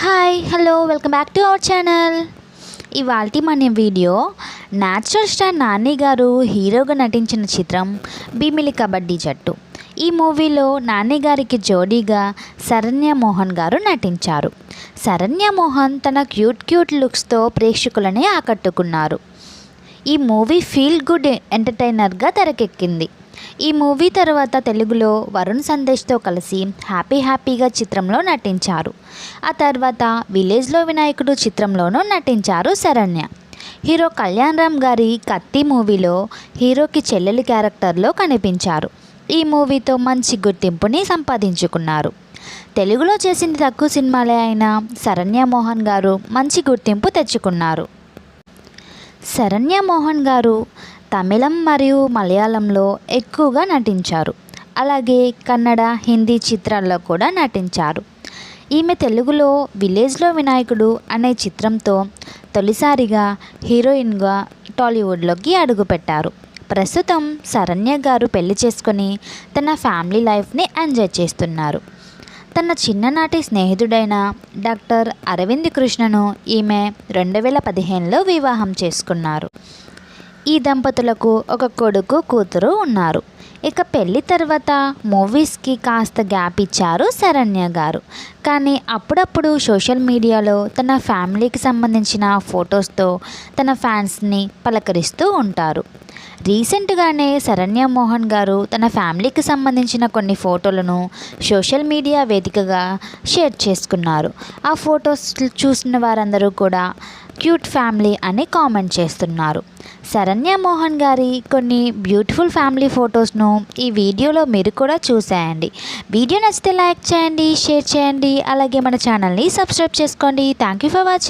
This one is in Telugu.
Hi hello welcome back to our channel ఇవాళ మన వీడియో న్యాచురల్ స్టార్ నాని గారు హీరోగా నటించిన చిత్రం భీమిలి కబడ్డీ జట్టు. ఈ మూవీలో నాని గారికి జోడీగా శరణ్య మోహన్ గారు నటించారు. శరణ్య మోహన్ తన క్యూట్ క్యూట్ లుక్స్తో ప్రేక్షకులని ఆకట్టుకున్నారు. ఈ మూవీ ఫీల్ గుడ్ ఎంటర్టైనర్గా తెరకెక్కింది. ఈ మూవీ తర్వాత తెలుగులో వరుణ్ సందేశ్తో కలిసి హ్యాపీ హ్యాపీగా చిత్రంలో నటించారు. ఆ తర్వాత విలేజ్లో వినాయకుడు చిత్రంలోనూ నటించారు శరణ్య. హీరో కళ్యాణ్ రామ్ గారి కత్తి మూవీలో హీరోకి చెల్లెలి క్యారెక్టర్లో కనిపించారు. ఈ మూవీతో మంచి గుర్తింపుని సంపాదించుకున్నారు. తెలుగులో చేసింది తక్కువ సినిమాలే అయినా శరణ్య మోహన్ గారు మంచి గుర్తింపు తెచ్చుకున్నారు. శరణ్య మోహన్ గారు తమిళం మరియు మలయాళంలో ఎక్కువగా నటించారు. అలాగే కన్నడ హిందీ చిత్రాల్లో కూడా నటించారు. ఈమె తెలుగులో విలేజ్లో వినాయకుడు అనే చిత్రంతో తొలిసారిగా హీరోయిన్గా టాలీవుడ్లోకి అడుగుపెట్టారు. ప్రస్తుతం శరణ్య గారు పెళ్ళి చేసుకొని తన ఫ్యామిలీ లైఫ్ని ఎంజాయ్ చేస్తున్నారు. తన చిన్ననాటి స్నేహితుడైన డాక్టర్ అరవింద్ కృష్ణను ఈమె రెండు వేల పదిహేనులో వివాహం చేసుకున్నారు. ఈ దంపతులకు ఒక కొడుకు కూతురు ఉన్నారు. ఇక పెళ్ళి తర్వాత మూవీస్కి కాస్త గ్యాప్ ఇచ్చారు శరణ్య గారు. కానీ అప్పుడప్పుడు సోషల్ మీడియాలో తన ఫ్యామిలీకి సంబంధించిన ఫొటోస్తో తన ఫ్యాన్స్ని పలకరిస్తూ ఉంటారు. రీసెంట్గానే శరణ్య మోహన్ గారు తన ఫ్యామిలీకి సంబంధించిన కొన్ని ఫోటోలను సోషల్ మీడియా వేదికగా షేర్ చేసుకున్నారు. ఆ ఫొటోస్ చూసిన వారందరూ కూడా క్యూట్ ఫ్యామిలీ అని కామెంట్ చేస్తున్నారు. శరణ్య మోహన్ గారి కొన్ని బ్యూటిఫుల్ ఫ్యామిలీ ఫొటోస్ను ఈ వీడియోలో మీరు కూడా చూసేయండి. వీడియో నచ్చితే లైక్ చేయండి షేర్ చేయండి అలాగే మన ఛానల్ని సబ్స్క్రైబ్ చేసుకోండి. Thank you for watching